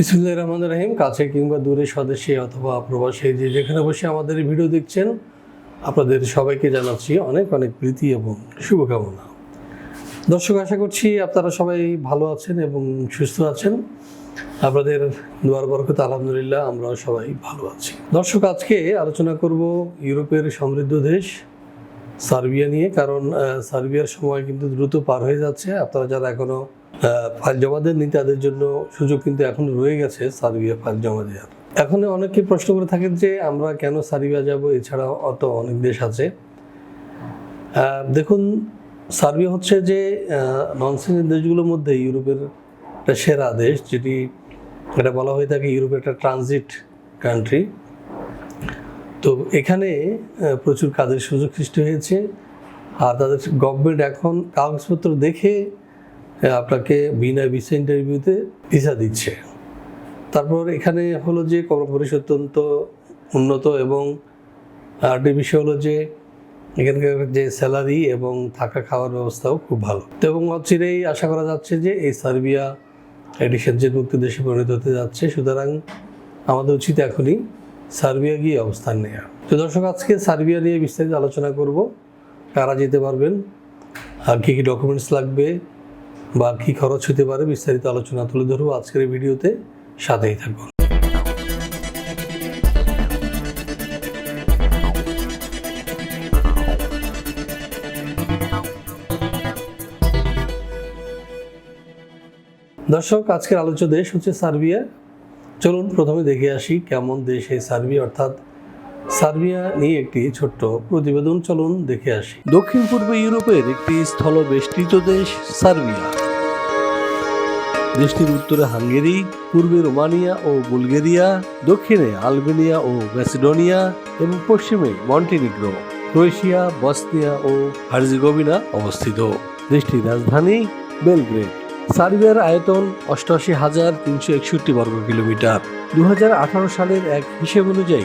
বিসমুল্লাহ রহমান রাহিম, কাছে কিংবা দূরে স্বদেশে অথবা প্রবাসী যে যেখানে বসে আমাদের ভিডিও দেখছেন, আপনাদের সবাইকে জানাচ্ছি অনেক অনেক প্রীতি এবং শুভকামনা। দর্শক, আশা করছি আপনারা সবাই ভালো আছেন এবং সুস্থ আছেন। আপনাদের দুয়ার বরকত, আলহামদুলিল্লাহ, আমরাও সবাই ভালো আছি। দর্শক, আজকে আলোচনা করব ইউরোপের সমৃদ্ধ দেশ, সার্বিয়া নিয়ে, কারণ সার্বিয়ার সময় কিন্তু দ্রুত পার হয়ে যাচ্ছে। আপনারা যারা এখনও ফাইল জমা দেননি, তাদের জন্য সুযোগ কিন্তু এখন রয়ে গেছে সার্বিয়া ফাইল জমা দেওয়ার এখন অনেকে প্রশ্ন করে থাকেন যে আমরা কেন সার্বিয়া যাব, এছাড়াও অত অনেক দেশ আছে। দেখুন, সার্বিয়া হচ্ছে যে ননসেনের দেশগুলোর মধ্যে ইউরোপের একটা সেরা দেশ, যেটি এটা বলা হয়ে থাকে ইউরোপের একটা ট্রানজিট কান্ট্রি। তো এখানে প্রচুর কাজের সুযোগ সৃষ্টি হয়েছে। আর তাদের গভর্নমেন্ট এখন কাগজপত্র দেখে আপনাকে বিনা ভিসা ইন্টারভিউতে ভিসা দিচ্ছে। তারপর এখানে হলো যে কর্মপরিষদ অত্যন্ত উন্নত এবং আরেকটি বিষয় হলো যে এখানকার যে স্যালারি এবং থাকা খাওয়ার ব্যবস্থাও খুব ভালো। তো এবং অচিরেই আশা করা যাচ্ছে যে এই সার্বিয়া একটি স্বেচ্ছের মুক্ত দেশে পরিণত হতে যাচ্ছে, সুতরাং আমাদের উচিত এখনই সার্বিয়া গিয়ে অবস্থান নেওয়া তো দর্শক, আজকে সার্বিয়া নিয়ে বিস্তারিত আলোচনা করব। কারা যেতে পারবেন, আর কী কী ডকুমেন্টস লাগবে বা কী খরচ হতে পারে বিস্তারিত আলোচনা তুলে ধরবো আজকের ভিডিওতে। সাথেই থাকুন। দর্শক, আজকের আলোচ্য দেশ হচ্ছে সার্বিয়া। চলুন প্রথমে দেখে আসি কেমন দেশ এই সার্বিয়া, অর্থাৎ সার্বিয়া নিয়ে একটি ছোট্ট প্রতিবেদন চলুন দেখে আসি। দক্ষিণ পূর্ব ইউরোপের একটি স্থল বেষ্টিত দেশ, সার্বিয়া। দেশটির উত্তরে হাঙ্গেরি, পূর্বে রোমানিয়া ও বুলগেরিয়া, দক্ষিণে আলবেনিয়া ও ম্যাসিডোনিয়া এবং পশ্চিমে মন্টিনিগ্রো, ক্রোয়েশিয়া, বসনিয়া ও হার্জিগোভিনা অবস্থিত। দেশটির রাজধানী বেলগ্রেড। সার্বিয়ার আয়তন অষ্টআশি হাজার তিনশো একষট্টি বর্গ কিলোমিটার দু হাজার আঠারো সালের এক হিসেব অনুযায়ী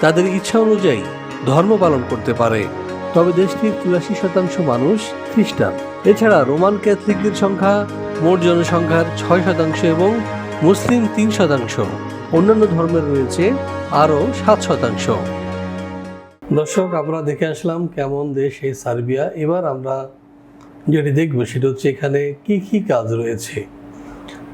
তাদের ইচ্ছা অনুযায়ী ধর্ম পালন করতে পারে। তবে দেশটির চুরাশি শতাংশ মানুষ খ্রিস্টান। এছাড়া রোমান ক্যাথলিকদের সংখ্যা মোট জনসংখ্যার ছয় শতাংশ এবং মুসলিম তিন শতাংশ। অন্যান্য ধর্মের রয়েছে আরও সাত শতাংশ। দর্শক, আমরা দেখে আসলাম কেমন দেশ এই সার্বিয়া। এবার আমরা যেটি দেখব সেটা হচ্ছে এখানে কি কি কাজ রয়েছে।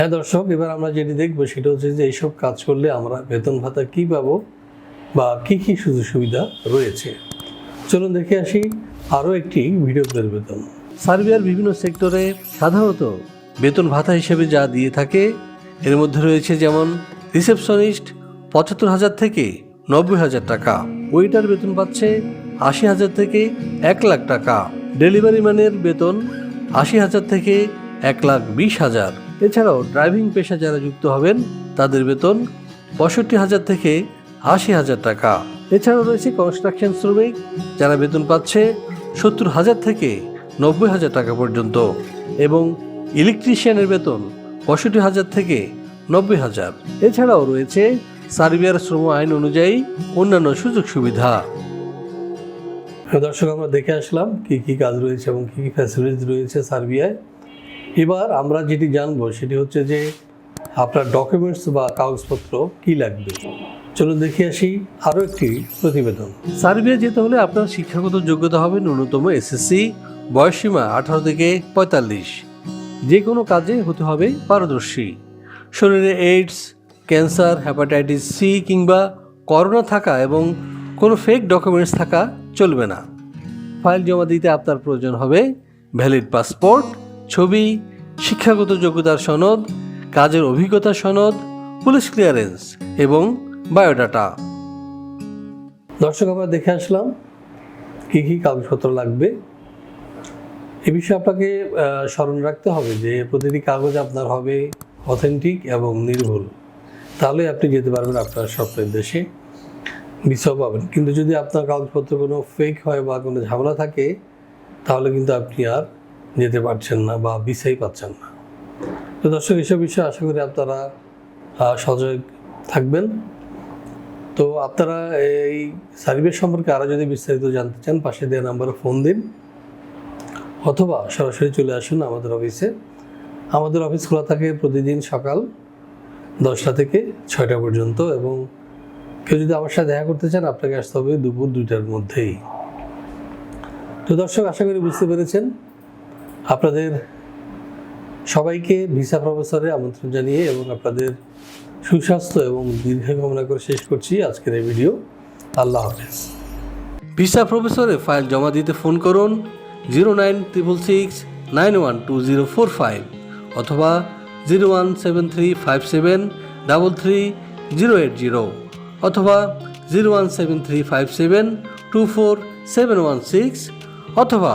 হ্যাঁ দর্শক, এবার আমরা যেটি দেখব সেটা হচ্ছে যে এইসব কাজ করলে আমরা বেতন ভাতা কি পাবো বা কি কি সুযোগ সুবিধা রয়েছে? চলুন দেখে আসি আরও একটি ভিডিও বেতন। সার্বিয়ার বিভিন্ন সেক্টরে সাধারণত বেতন ভাতা হিসেবে যা দিয়ে থাকে, এর মধ্যে রয়েছে যেমন রিসেপশনিস্ট পঁচাত্তর হাজার থেকে নব্বই হাজার টাকা, ওয়েটার বেতন পাচ্ছে আশি হাজার থেকে এক লাখ টাকা, ডেলিভারি ম্যানের বেতন আশি হাজার থেকে এক লাখ বিশ হাজার। এছাড়াও ড্রাইভিং পেশা যারা যুক্ত হবেন, তাদের বেতন পঁয়ষট্টি হাজার থেকে আশি হাজার টাকা। এছাড়াও রয়েছে কনস্ট্রাকশন শ্রমিক, যারা বেতন পাচ্ছে সত্তর হাজার থেকে নব্বই হাজার টাকা পর্যন্ত এবং ইলেকট্রিশিয়ানের বেতন পঁয়ষট্টি হাজার থেকে নব্বই হাজার। এছাড়াও রয়েছে সার্বিয়ার শ্রম আইন অনুযায়ী অন্যান্য সুযোগ সুবিধা। দর্শক, আমরা দেখে আসলাম কি কি কাজ রয়েছে এবং কি কি ফ্যাসিলিটি রয়েছে সার্বিয়ায়। এবার আমরা যেটি জানব সেটি হচ্ছে যে আপনার ডকুমেন্টস বা কাগজপত্র কি লাগবে? চলুন দেখে আসি আরও একটি প্রতিবেদন। সার্বিয়া যেতে হলে আপনার শিক্ষাগত যোগ্যতা হবে ন্যূনতম এসএসসি বয়সসীমা আঠারো থেকে পঁয়তাল্লিশ। যে কোনো কাজে হতে হবে পারদর্শী। শরীরে এইডস ক্যান্সার হ্যাপাটাইটিস সি কিংবা করোনা থাকা এবং কোনো ফেক ডকুমেন্টস থাকা চলবে না। ফাইল জমা দিতে আপনার প্রয়োজন হবে ভ্যালিড পাসপোর্ট ছবি, শিক্ষাগত যোগ্যতার সনদ, কাজের অভিজ্ঞতা সনদ, পুলিশ ক্লিয়ারেন্স এবং বায়োডাটা দর্শক, আমরা দেখে আসলাম কী কী কাগজপত্র লাগবে। এ বিষয়ে আপনাকে স্মরণ রাখতে হবে যে প্রতিটি কাগজ আপনার হবে অথেন্টিক এবং নির্ভুল। তাহলে আপনি যেতে পারবেন আপনার স্বপ্নের দেশে। ভিসাও পাবেন কিন্তু যদি আপনার কাগজপত্র কোনো ফেক হয় বা কোনো ঝামেলা থাকে, তাহলে কিন্তু আপনি আর যেতে পারছেন না বা ভিসাই পাচ্ছেন না। তো দর্শক, এসব বিষয়ে আশা করি আপনারা সজাগ থাকবেন। তো আপনারা এই সার্ভিস সম্পর্কে আরও যদি বিস্তারিত জানতে চান, পাশে দেওয়া নাম্বারে ফোন দিন অথবা সরাসরি চলে আসুন আমাদের অফিসে। আমাদের অফিস খোলা থাকে প্রতিদিন সকাল দশটা থেকে ছয়টা পর্যন্ত এবং কেউ যদি আমার সাথে দেখা করতে চান, আপনাকে আসতে হবে দুপুর দুইটার মধ্যেই। তো দর্শক, আশা করি বুঝতে পেরেছেন। আপনাদের সবাইকে ভিসা প্রফেসরে আমন্ত্রণ জানিয়ে এবং আপনাদের সুস্বাস্থ্য এবং দীর্ঘ কামনা করে শেষ করছি আজকের এই ভিডিও। আল্লাহ হাফেজ। ভিসা প্রফেসরে ফাইল জমা দিতে ফোন করুন zero nine triple six nine one two zero four five অথবা zero one seven three five seven double three zero eight zero অথবা zero one seven three five seven two four seven one six অথবা